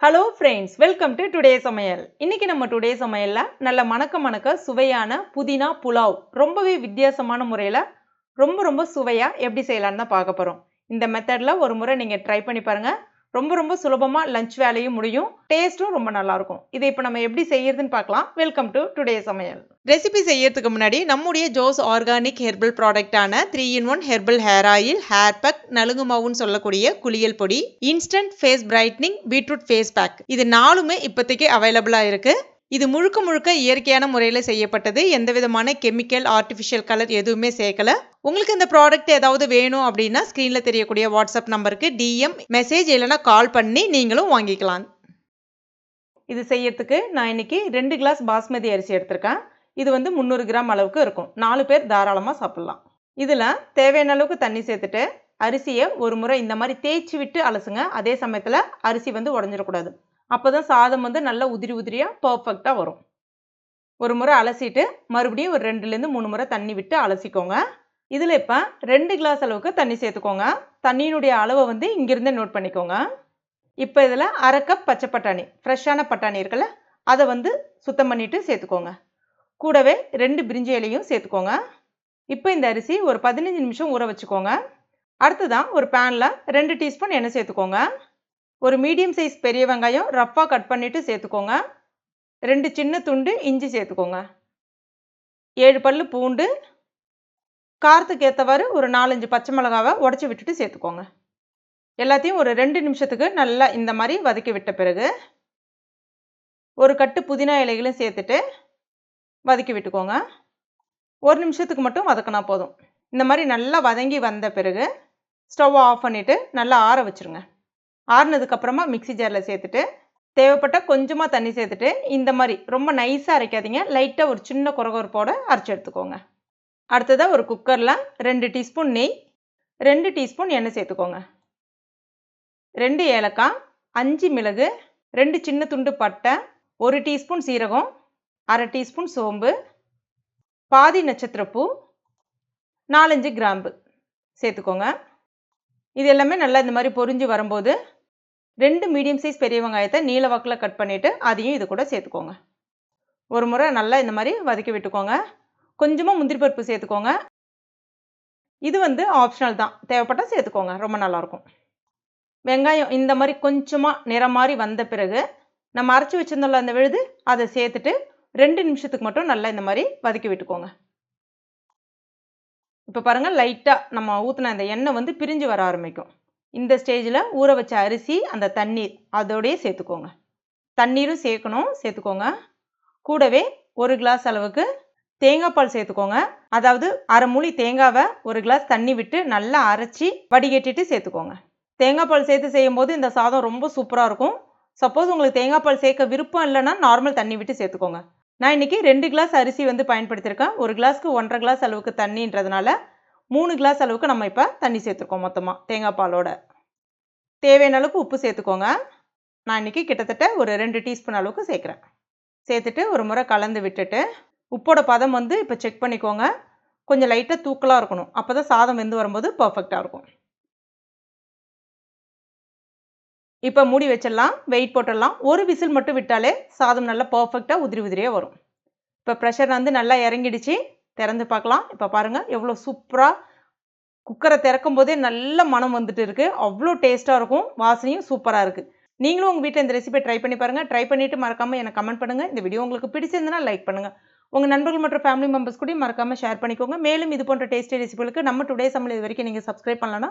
Hello friends welcome to today சமையல். இன்னைக்கு நம்ம டுடே சமையலில் நல்ல மணக்க மணக்க சுவையான புதினா புலாவ் ரொம்பவே வித்தியாசமான முறையில் ரொம்ப ரொம்ப சுவையாக எப்படி செய்யலான்னு தான் பார்க்க போகிறோம் இந்த மெத்தடில் ஒரு முறை நீங்கள் ட்ரை பண்ணி பாருங்கள் ரொம்ப ரொம்ப சுலபமாக லஞ்ச் வேலையும் முடியும். டேஸ்ட்டும் ரொம்ப நல்லாயிருக்கும். இதை இப்போ நம்ம எப்படி செய்யறதுன்னு பார்க்கலாம். வெல்கம் டு டுடே சமையல். ரெசிபி செய்யறதுக்கு முன்னாடி நம்முடைய Jose organic herbal ப்ராடக்டான three in one herbal hair oil hair pack நலுங்கு மாவுன்னு சொல்லக்கூடிய குளியல் பொடி instant face brightening beetroot face pack இது நாலுமே இப்போதைக்கு அவைலபிளாக இருக்குது இது முழுக்க முழுக்க இயற்கையான முறையில் செய்யப்பட்டது. எந்த விதமான கெமிக்கல் ஆர்டிஃபிஷியல் கலர் எதுவுமே சேர்க்கல. உங்களுக்கு இந்த ப்ராடக்ட் ஏதாவது வேணும் அப்படின்னா ஸ்க்ரீனில் தெரியக்கூடிய வாட்ஸ்அப் நம்பருக்கு டிஎம் மெசேஜ் இல்லைனா கால் பண்ணி நீங்களும் வாங்கிக்கலாம். இது செய்யறதுக்கு நான் இன்னைக்கு ரெண்டு கிளாஸ் பாஸ்மதி அரிசி எடுத்திருக்கேன். இது வந்து முந்நூறு கிராம் அளவுக்கு இருக்கும். நாலு பேர் தாராளமாக சாப்பிட்லாம். இதில் தேவையான அளவுக்கு தண்ணி சேர்த்துட்டு அரிசியை ஒரு முறை இந்த மாதிரி தேய்ச்சி விட்டு அலசுங்க. அதே சமயத்தில் அரிசி வந்து உடஞ்சிடக்கூடாது. அப்போ தான் சாதம் வந்து நல்லா உதிரி உதிரியாக பர்ஃபெக்டாக வரும். ஒரு முறை அலசிட்டு மறுபடியும் ஒரு ரெண்டுலேருந்து மூணு முறை தண்ணி விட்டு அலசிக்கோங்க. இதில் இப்போ ரெண்டு கிளாஸ் அளவுக்கு தண்ணி சேர்த்துக்கோங்க. தண்ணியினுடைய அளவை வந்து இங்கிருந்தே நோட் பண்ணிக்கோங்க. இப்போ இதில் அரை கப் பச்சை பட்டாணி ஃப்ரெஷ்ஷான பட்டாணி இருக்குல்ல அதை வந்து சுத்தம் பண்ணிவிட்டு சேர்த்துக்கோங்க. கூடவே ரெண்டு பிரிஞ்சி இலையும் சேர்த்துக்கோங்க. இப்போ இந்த அரிசி ஒரு பதினஞ்சு நிமிஷம் ஊற வச்சுக்கோங்க. அடுத்ததான் ஒரு பேனில் ரெண்டு டீஸ்பூன் எண்ணெய் சேர்த்துக்கோங்க. ஒரு மீடியம் சைஸ் பெரிய வெங்காயம் ரஃப்பாக கட் பண்ணிவிட்டு சேர்த்துக்கோங்க. ரெண்டு சின்ன துண்டு இஞ்சி சேர்த்துக்கோங்க. ஏழு பல் பூண்டு காரத்துக்கு ஏற்றவாறு ஒரு நாலஞ்சு பச்சை மிளகாவை உடச்சி விட்டுட்டு சேர்த்துக்கோங்க. எல்லாத்தையும் ஒரு ரெண்டு நிமிஷத்துக்கு நல்லா இந்த மாதிரி வதக்கி விட்ட பிறகு ஒரு கட்டு புதினா இலைகளும் சேர்த்துட்டு வதக்கி விட்டுக்கோங்க. ஒரு நிமிஷத்துக்கு மட்டும் வதக்கினா போதும். இந்த மாதிரி நல்லா வதங்கி வந்த பிறகு ஸ்டவ்வை ஆஃப் பண்ணிவிட்டு நல்லா ஆற வச்சுருங்க. ஆறுனதுக்கப்புறமா மிக்சி ஜாரில் சேர்த்துட்டு தேவைப்பட்ட கொஞ்சமாக தண்ணி சேர்த்துட்டு இந்த மாதிரி ரொம்ப நைஸாக அரைக்காதீங்க. லைட்டாக ஒரு சின்ன குறகுறப்போட அரைச்சி எடுத்துக்கோங்க. அடுத்ததாக ஒரு குக்கரில் ரெண்டு டீஸ்பூன் நெய் ரெண்டு டீஸ்பூன் எண்ணெய் சேர்த்துக்கோங்க. ரெண்டு ஏலக்காய் அஞ்சு மிளகு ரெண்டு சின்ன துண்டு பட்டை ஒரு டீஸ்பூன் சீரகம் அரை டீஸ்பூன் சோம்பு பாதி நட்சத்திரப்பூ நாலஞ்சு கிராம்பு சேர்த்துக்கோங்க. இது எல்லாமே நல்லா இந்த மாதிரி பொரிஞ்சு வரும்போது ரெண்டு மீடியம் சைஸ் பெரிய வெங்காயத்தை நீல வாக்கில் கட் பண்ணிவிட்டு அதையும் இது கூட சேர்த்துக்கோங்க. ஒரு முறை நல்லா இந்த மாதிரி வதக்கி விட்டுக்கோங்க. கொஞ்சமாக முந்திரி பருப்பு சேர்த்துக்கோங்க. இது வந்து ஆப்ஷனல் தான். தேவைப்பட்டால் சேர்த்துக்கோங்க. ரொம்ப நல்லாயிருக்கும். வெங்காயம் இந்த மாதிரி கொஞ்சமாக நிறம் மாதிரி வந்த பிறகு நம்ம அரைச்சி வச்சுருந்தோம்ல அந்த விழுது அதை சேர்த்துட்டு ரெண்டு நிமிஷத்துக்கு மட்டும் நல்லா இந்த மாதிரி வதக்கி விட்டுக்கோங்க. இப்போ பாருங்கள் லைட்டாக நம்ம ஊற்றின அந்த எண்ணெய் வந்து பிரிஞ்சு வர ஆரம்பிக்கும். இந்த ஸ்டேஜில் ஊற வச்ச அரிசி அந்த தண்ணீர் அதோடையே சேர்த்துக்கோங்க. தண்ணீரும் சேர்க்கணும் சேர்த்துக்கோங்க. கூடவே ஒரு கிளாஸ் அளவுக்கு தேங்காய் பால் சேர்த்துக்கோங்க. அதாவது அரை மூலி தேங்காவை ஒரு கிளாஸ் தண்ணி விட்டு நல்லா அரைச்சி வடிகட்டிட்டு சேர்த்துக்கோங்க. தேங்காய் பால் சேர்த்து செய்யும் போது இந்த சாதம் ரொம்ப சூப்பராக இருக்கும். சப்போஸ் உங்களுக்கு தேங்காய் பால் சேர்க்க விருப்பம் இல்லைன்னா நார்மல் தண்ணி விட்டு சேர்த்துக்கோங்க. நான் இன்றைக்கி ரெண்டு கிளாஸ் அரிசி வந்து பயன்படுத்தியிருக்கேன். ஒரு கிளாஸ்க்கு ஒன்றரை கிளாஸ் அளவுக்கு தண்ணின்றதுனால மூணு கிளாஸ் அளவுக்கு நம்ம இப்போ தண்ணி சேர்த்துருக்கோம் மொத்தமாக தேங்காய் பாலோட. தேவையான அளவுக்கு உப்பு சேர்த்துக்கோங்க. நான் இன்றைக்கி கிட்டத்தட்ட ஒரு ரெண்டு டீஸ்பூன் அளவுக்கு சேர்க்குறேன். சேர்த்துட்டு ஒரு முறை கலந்து விட்டுட்டு உப்போட பதம் வந்து இப்போ செக் பண்ணிக்கோங்க. கொஞ்சம் லைட்டாக தூக்கலாக இருக்கணும். அப்போ தான் சாதம் வெந்து வரும்போது பர்ஃபெக்டாக இருக்கும். இப்போ மூடி வச்சிடலாம் வெயிட் போட்டுடலாம். ஒரு விசில் மட்டும் விட்டாலே சாதம் நல்லா பர்ஃபெக்டாக உதிரி உதிரியாக வரும். இப்போ ப்ரெஷர் வந்து நல்லா இறங்கிடுச்சு. திறந்து பார்க்கலாம். இப்போ பாருங்கள் எவ்வளோ சூப்பராக குக்கரை திறக்கும் போதே நல்ல மனம் வந்துட்டு இருக்குது அவ்வளோ டேஸ்ட்டாக இருக்கும். வாசனையும் சூப்பராக இருக்குது நீங்களும் உங்கள் வீட்டில் இந்த ரெசிபி ட்ரை பண்ணி பாருங்கள் ட்ரை பண்ணிவிட்டு மறக்காமல் எனக்கு கமெண்ட் பண்ணுங்கள் இந்த வீடியோ உங்களுக்கு பிடிச்சிருந்தனா லைக் பண்ணுங்கள் உங்கள் நண்பர்கள் மற்றும் ஃபேமிலி மெம்பர்ஸ் கூட மறக்காமல் ஷேர் பண்ணிக்கோங்க. மேலும் இது போன்ற டேஸ்டி ரெசிபிகளுக்கு நம்ம டுடே சமையல் இது வரைக்கும் நீங்கள் சப்ஸ்கிரைப் பண்ணலன்னா